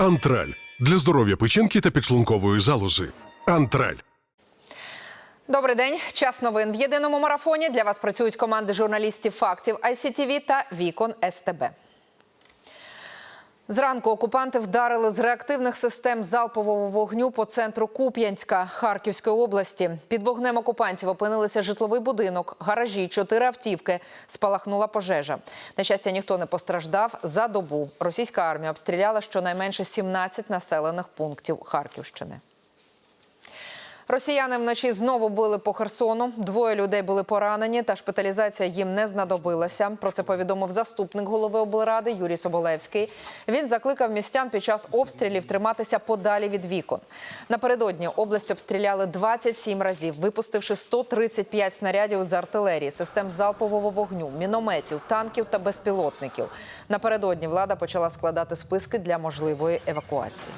Антраль для здоров'я печінки та підшлункової залози. Антраль. Добрий день. Час новин в єдиному марафоні. Для вас працюють команди журналістів фактів ICTV та Вікон СТБ. Зранку окупанти вдарили з реактивних систем залпового вогню по центру Куп'янська Харківської області. Під вогнем окупантів опинилися житловий будинок, гаражі, чотири автівки. Спалахнула пожежа. На щастя, ніхто не постраждав. За добу російська армія обстріляла щонайменше 17 населених пунктів Харківщини. Росіяни вночі знову били по Херсону. Двоє людей були поранені, та шпиталізація їм не знадобилася. Про це повідомив заступник голови облради Юрій Соболевський. Він закликав містян під час обстрілів триматися подалі від вікон. Напередодні область обстріляли 27 разів, випустивши 135 снарядів з артилерії, систем залпового вогню, мінометів, танків та безпілотників. Напередодні влада почала складати списки для можливої евакуації.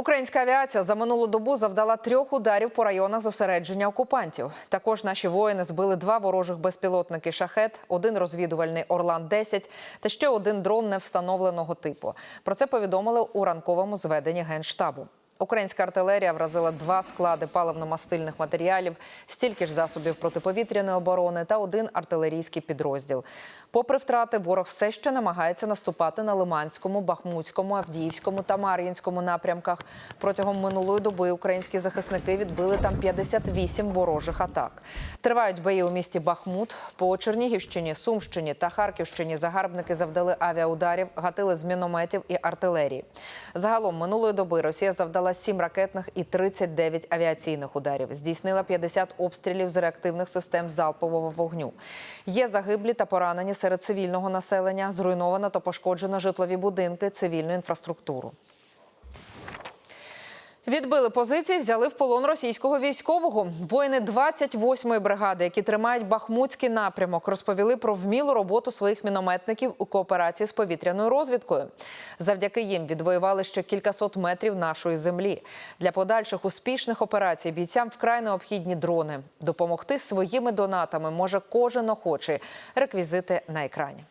Українська авіація за минулу добу завдала трьох ударів по районах зосередження окупантів. Також наші воїни збили два ворожих безпілотники шахет, один розвідувальний Орлан 10 та ще один дрон невстановленого типу. Про це повідомили у ранковому зведенні генштабу. Українська артилерія вразила два склади паливно-мастильних матеріалів, стільки ж засобів протиповітряної оборони та один артилерійський підрозділ. Попри втрати, ворог все ще намагається наступати на Лиманському, Бахмутському, Авдіївському та Мар'їнському напрямках. Протягом минулої доби українські захисники відбили там 58 ворожих атак. Тривають бої у місті Бахмут. По Чернігівщині, Сумщині та Харківщині загарбники завдали авіаударів, гатили з мінометів і артилерії. Загалом минулої доби Росія завдала 7 ракетних і 39 авіаційних ударів. Здійснила 50 обстрілів з реактивних систем залпового вогню. Є загиблі та поранені серед цивільного населення. Зруйновано та пошкоджено житлові будинки, цивільну інфраструктуру. Відбили позиції, взяли в полон російського військового. Воїни 28-ї бригади, які тримають Бахмутський напрямок, розповіли про вмілу роботу своїх мінометників у кооперації з повітряною розвідкою. Завдяки їм відвоювали ще кількасот метрів нашої землі. Для подальших успішних операцій бійцям вкрай необхідні дрони. Допомогти своїми донатами може кожен охочий. Реквізити на екрані.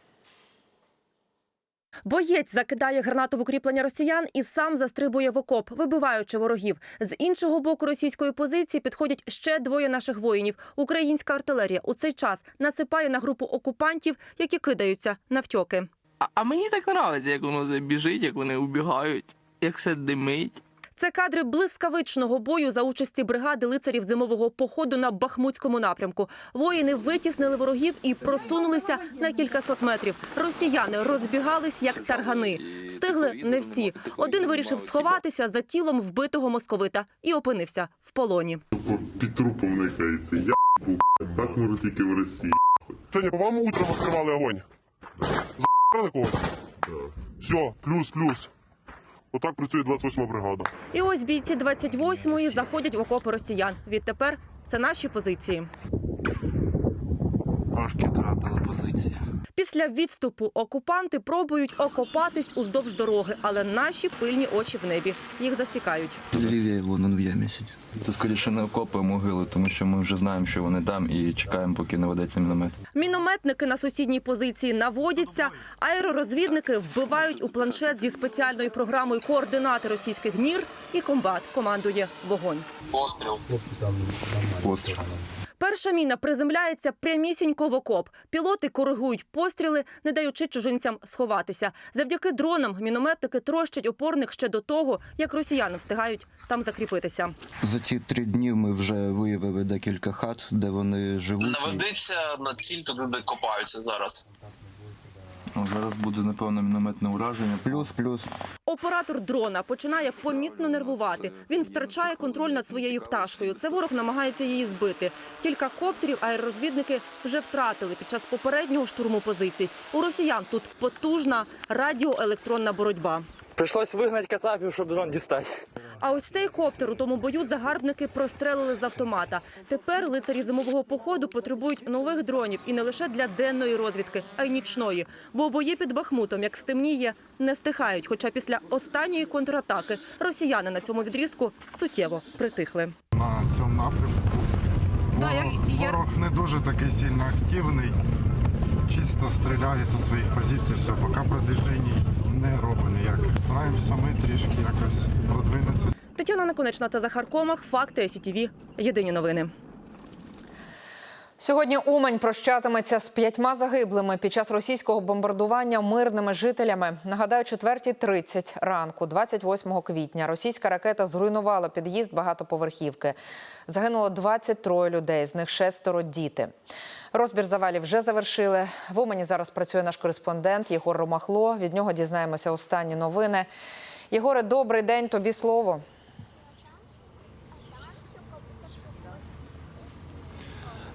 Боєць закидає гранату в укріплення росіян і сам застрибує в окоп, вибиваючи ворогів. З іншого боку російської позиції підходять ще двоє наших воїнів. Українська артилерія у цей час насипає на групу окупантів, які кидаються навтьоки. А, а мені так подобається, як воно біжить, як вони убігають, як все димить. Це кадри блискавичного бою за участі бригади лицарів зимового походу на Бахмутському напрямку. Воїни витіснили ворогів і просунулися на кількасот метрів. Росіяни розбігались як таргани. Стигли не всі. Один вирішив сховатися за тілом вбитого московита і опинився в полоні. Під трупом никається. Я так можу тільки в Росії. Сьогодні по вам утром відкривали огонь. За***ли когось? Все, плюс, плюс. Отак працює 28 бригада. І ось бійці 28-ї заходять в окопи росіян. Відтепер це наші позиції. Трошки втратили позиції. Після відступу окупанти пробують окопатись уздовж дороги, але наші пильні очі в небі їх засікають. Лівіє, вон он в ямі сидить. Це скоріше не окопи, а могили, тому що ми вже знаємо, що вони там, і чекаємо, поки наведеться міномет. Мінометники на сусідній позиції наводяться. Аеророзвідники вбивають у планшет зі спеціальною програмою координати російських гнір. І комбат командує вогонь. Постріл. Перша міна приземляється прямісінько в окоп. Пілоти коригують постріли, не даючи чужинцям сховатися. Завдяки дронам мінометники трощать опорник ще до того, як росіяни встигають там закріпитися. За ці три дні ми вже виявили декілька хат, де вони живуть. Наведиться на ціль туди, де копаються зараз. Ну, Зараз буде, напевно, мінометне ураження. Плюс, плюс. Оператор дрона починає помітно нервувати. Він втрачає контроль над своєю пташкою. Це ворог намагається її збити. Кілька коптерів аеророзвідники вже втратили під час попереднього штурму позицій. У росіян тут потужна радіоелектронна боротьба. Пришлось вигнати кацапів, щоб дрон дістати. А ось цей коптер у тому бою загарбники прострелили з автомата. Тепер лицарі зимового походу потребують нових дронів і не лише для денної розвідки, а й нічної. Бо бої під Бахмутом, як стемніє, не стихають. Хоча після останньої контратаки росіяни на цьому відрізку суттєво притихли. на цьому напрямку. Ворог, ворог не дуже такий сильно активний. Чисто стріляє зі своїх позицій, все, поки продвижень не робить ніяк. Стараємося ми трішки якось продвинутися. Тетяна Наконечна та Захар Комах. Факти СІТІВІ. Єдині новини. Сьогодні Умань прощатиметься з п'ятьма загиблими під час російського бомбардування мирними жителями. Нагадаю, 4.30 ранку, 28 квітня, російська ракета зруйнувала під'їзд багатоповерхівки. Загинуло 23 людей, з них шестеро діти. Розбір завалів вже завершили. В Умані зараз працює наш кореспондент Єгор Ромахло. Від нього дізнаємося останні новини. Єгоре, добрий день. Тобі слово.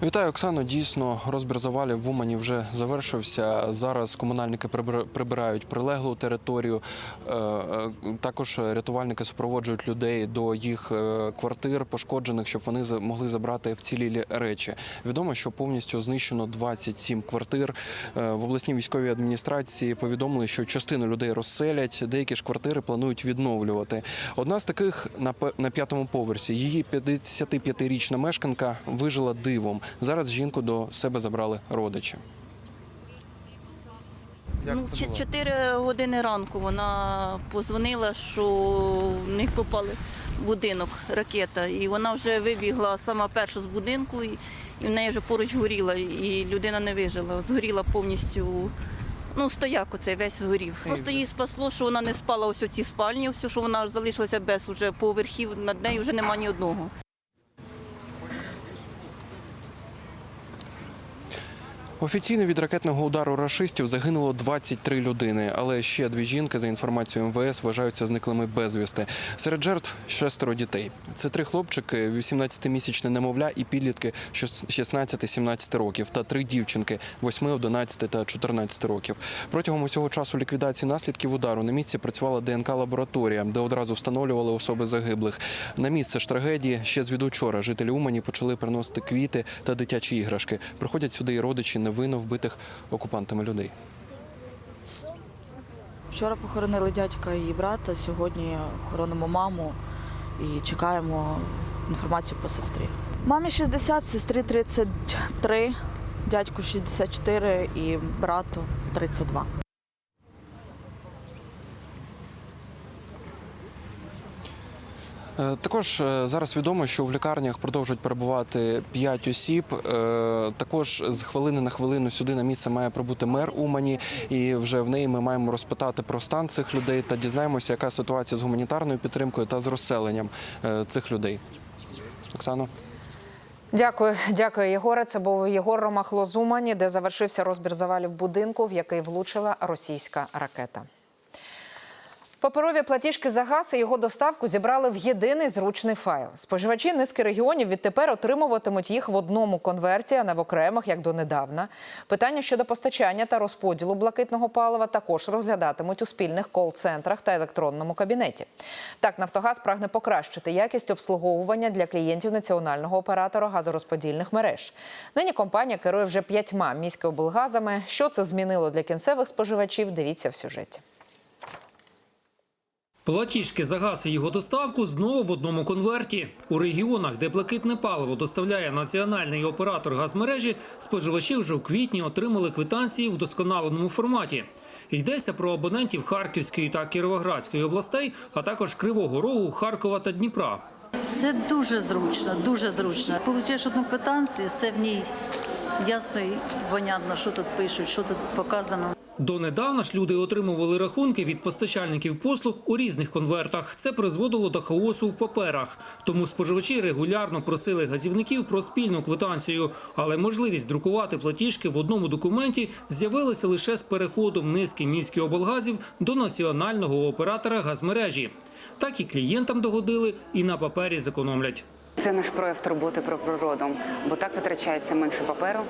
Вітаю, Оксано. Дійсно, розбір завалів в Умані вже завершився. Зараз комунальники прибир- прибирають прилеглу територію. Е, е, Також рятувальники супроводжують людей до їх е, квартир пошкоджених, щоб вони могли забрати вцілілі речі. Відомо, що повністю знищено 27 квартир. В обласній військовій адміністрації повідомили, що частину людей розселять, деякі ж квартири планують відновлювати. Одна з таких на п'ятому поверсі. Її 55-річна мешканка вижила дивом. Зараз жінку до себе забрали родичі. ну, ч- 4 години ранку вона позвонила, що в них попали в будинок ракета. І вона вже вибігла сама перша з будинку, і, в неї вже поруч горіла, і людина не вижила. Згоріла повністю. Ну, стояк оцей весь згорів. Просто її спасло, що вона не спала ось у цій спальні, все, що вона залишилася без уже поверхів, над нею вже нема ні одного. Офіційно від ракетного удару рашистів загинуло 23 людини, але ще дві жінки, за інформацією МВС, вважаються зниклими безвісти. Серед жертв шестеро дітей. Це три хлопчики, 18-місячне немовля і підлітки з 16-17 років, та три дівчинки 8, 11 та 14 років. Протягом усього часу ліквідації наслідків удару на місці працювала ДНК-лабораторія, де одразу встановлювали особи загиблих. На місце ж трагедії ще звідучора жителі Умані почали приносити квіти та дитячі іграшки. Приходять сюди і родичі невинно вбитих окупантами людей. Вчора похоронили дядька і брата. Сьогодні хоронимо маму і чекаємо інформацію по сестрі. Мамі 60, сестрі 33, дядьку 64 і брату 32. Також е, зараз відомо, що в лікарнях продовжують перебувати 5 осіб. Е, Також з хвилини на хвилину сюди на місце має прибути мер Умані, і вже в неї ми маємо розпитати про стан цих людей та дізнаємося, яка ситуація з гуманітарною підтримкою та з розселенням е, цих людей. Оксано. Дякую, дякую, Єгоре. Це був Єгор Ромахло з де завершився розбір завалів будинку, в який влучила російська ракета. Паперові платіжки за газ і його доставку зібрали в єдиний зручний файл. Споживачі низки регіонів відтепер отримуватимуть їх в одному конверті, а не в окремих, як донедавна. Питання щодо постачання та розподілу блакитного палива також розглядатимуть у спільних кол-центрах та електронному кабінеті. Так, Нафтогаз прагне покращити якість обслуговування для клієнтів національного оператора газорозподільних мереж. Нині компанія керує вже п'ятьма міськоблгазами. Що це змінило для кінцевих споживачів? Дивіться в сюжеті. Платіжки за газ і його доставку знову в одному конверті. У регіонах, де блакитне паливо доставляє національний оператор газмережі, споживачі вже у квітні отримали квитанції в досконаленому форматі. Йдеться про абонентів Харківської та Кіровоградської областей, а також Кривого Рогу, Харкова та Дніпра. Це дуже зручно, дуже зручно. Получаєш одну квитанцію, все в ній ясно і понятно, що тут пишуть, що тут показано. Донедавна ж люди отримували рахунки від постачальників послуг у різних конвертах. Це призводило до хаосу в паперах. Тому споживачі регулярно просили газівників про спільну квитанцію. Але можливість друкувати платіжки в одному документі з'явилася лише з переходом низки міських облгазів до національного оператора газмережі. Так і клієнтам догодили, і на папері зекономлять. Це наш прояв турботи про природу, бо так витрачається менше паперу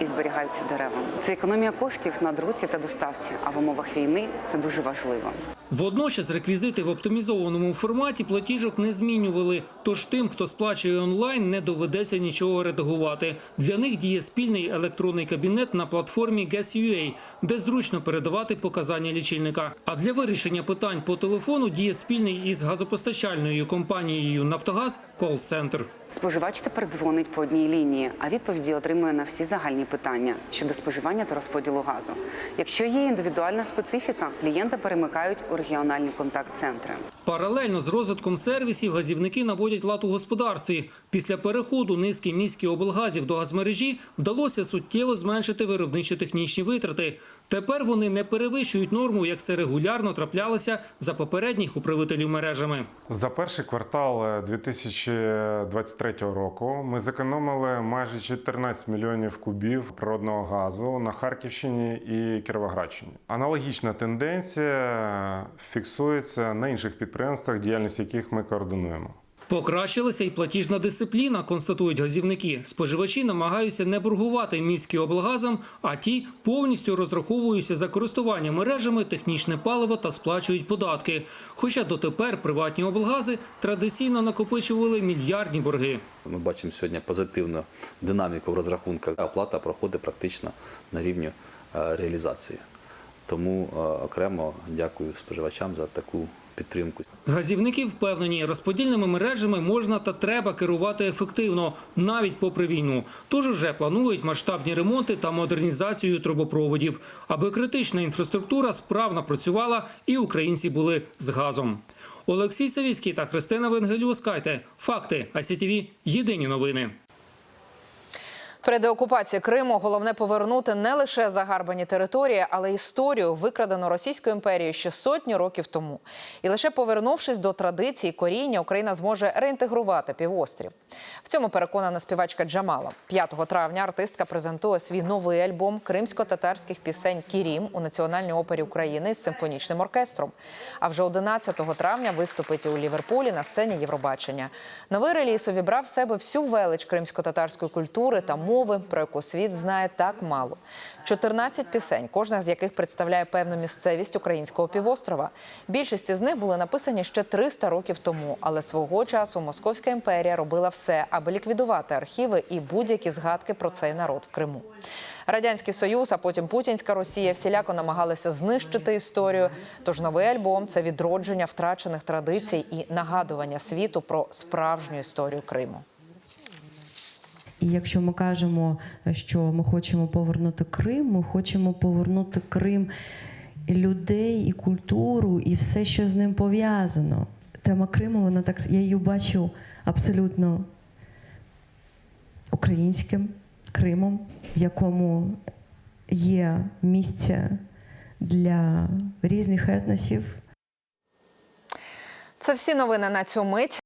і зберігаються дерева. Це економія коштів на друці та доставці. А в умовах війни це дуже важливо. Водночас реквізити в оптимізованому форматі платіжок не змінювали. Тож тим, хто сплачує онлайн, не доведеться нічого редагувати. Для них діє спільний електронний кабінет на платформі Gas.ua, де зручно передавати показання лічильника. А для вирішення питань по телефону діє спільний із газопостачальною компанією Нафтогаз кол-центр. Споживач тепер дзвонить по одній лінії, а відповіді отримує на всі загальні питання щодо споживання та розподілу газу. Якщо є індивідуальна специфіка, клієнта перемикають у регіональні контакт-центри. Паралельно з розвитком сервісів газівники наводять лад у господарстві. Після переходу низки міських облгазів до газмережі вдалося суттєво зменшити виробничо-технічні витрати. Тепер вони не перевищують норму, як це регулярно траплялося за попередніх управителів мережами. За перший квартал е, 2023 року ми зекономили майже 14 мільйонів кубів природного газу на Харківщині і Кіровоградщині. Аналогічна тенденція фіксується на інших підприємствах, діяльність яких ми координуємо. Покращилася і платіжна дисципліна, констатують газівники. Споживачі намагаються не боргувати міські облгазам, а ті повністю розраховуються за користування мережами, технічне паливо та сплачують податки. Хоча дотепер приватні облгази традиційно накопичували мільярдні борги. Ми бачимо сьогодні позитивну динаміку в розрахунках. Оплата проходить практично на рівні е, реалізації. Тому е, окремо дякую споживачам за таку підтримку. Газівники впевнені, розподільними мережами можна та треба керувати ефективно, навіть попри війну. Тож уже планують масштабні ремонти та модернізацію трубопроводів, аби критична інфраструктура справно працювала і українці були з газом. Олексій Савіцький та Христина Венгеліускайте. Факти. АСІТВ. Єдині новини. При деокупації Криму головне повернути не лише загарбані території, але історію, викрадену Російською імперією ще сотні років тому. І лише повернувшись до традицій коріння, Україна зможе реінтегрувати півострів. В цьому переконана співачка Джамала. 5 травня артистка презентує свій новий альбом кримсько-татарських пісень Кірім у Національній опері України з симфонічним оркестром. А вже 11 травня виступить у Ліверпулі на сцені Євробачення. Новий реліз увібрав в себе всю велич кримсько-татарської культури та мови, про яку світ знає так мало. 14 пісень, кожна з яких представляє певну місцевість українського півострова. Більшість із них були написані ще 300 років тому, але свого часу Московська імперія робила все, аби ліквідувати архіви і будь-які згадки про цей народ в Криму. Радянський Союз, а потім Путінська Росія всіляко намагалися знищити історію. Тож новий альбом це відродження втрачених традицій і нагадування світу про справжню історію Криму. І якщо ми кажемо, що ми хочемо повернути Крим, ми хочемо повернути Крим і людей, і культуру, і все, що з ним пов'язано. Тема Криму, вона так я її бачу абсолютно українським Кримом, в якому є місце для різних етносів. Це всі новини на цю мить.